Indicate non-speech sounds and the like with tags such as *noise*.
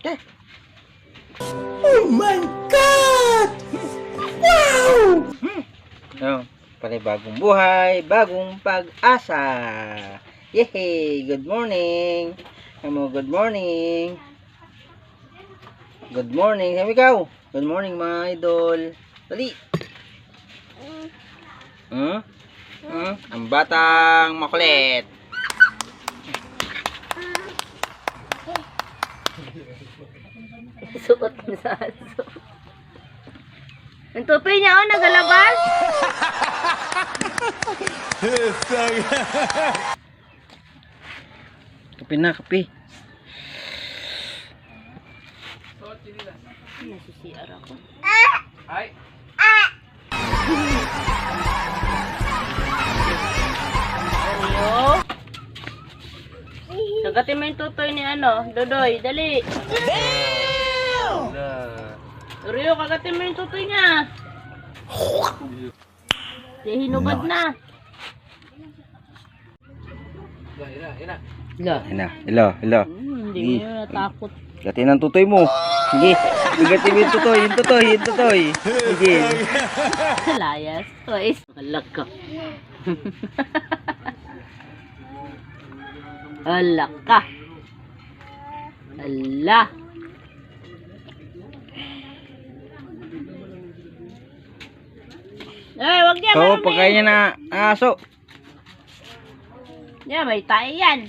Okay. Oh my God! Wow! Oh, pare bagong buhay, bagong pag-asa. Yehey! Good morning! Amo, good morning! Good morning! Sabi ikaw! Good morning mga idol! Dali! Hmm? Hmm? Ang batang makulit! Suot mo sa aso. Ang tupi niya, oh, nagalabas. *laughs* Kape na, kape. Nasisiar ako. Ay! Sagatin mo yung tutoy ni ano, Dodoy, dali. Rio, kagatin mo yung tutoy niya. Di hinubad na. Hello. Hello, hello. Hmm, hindi mo natakot. Gatin ang tutoy mo. Sige. Gatin mo yung tutoy, yung tutoy, yung tutoy. Sige. *laughs* Layas. Toys. Alag ka. *laughs* Ala ka. Ala. Eh, wag niya. Oo, oh, pagkain niya na aso. Yeah, may tae yan.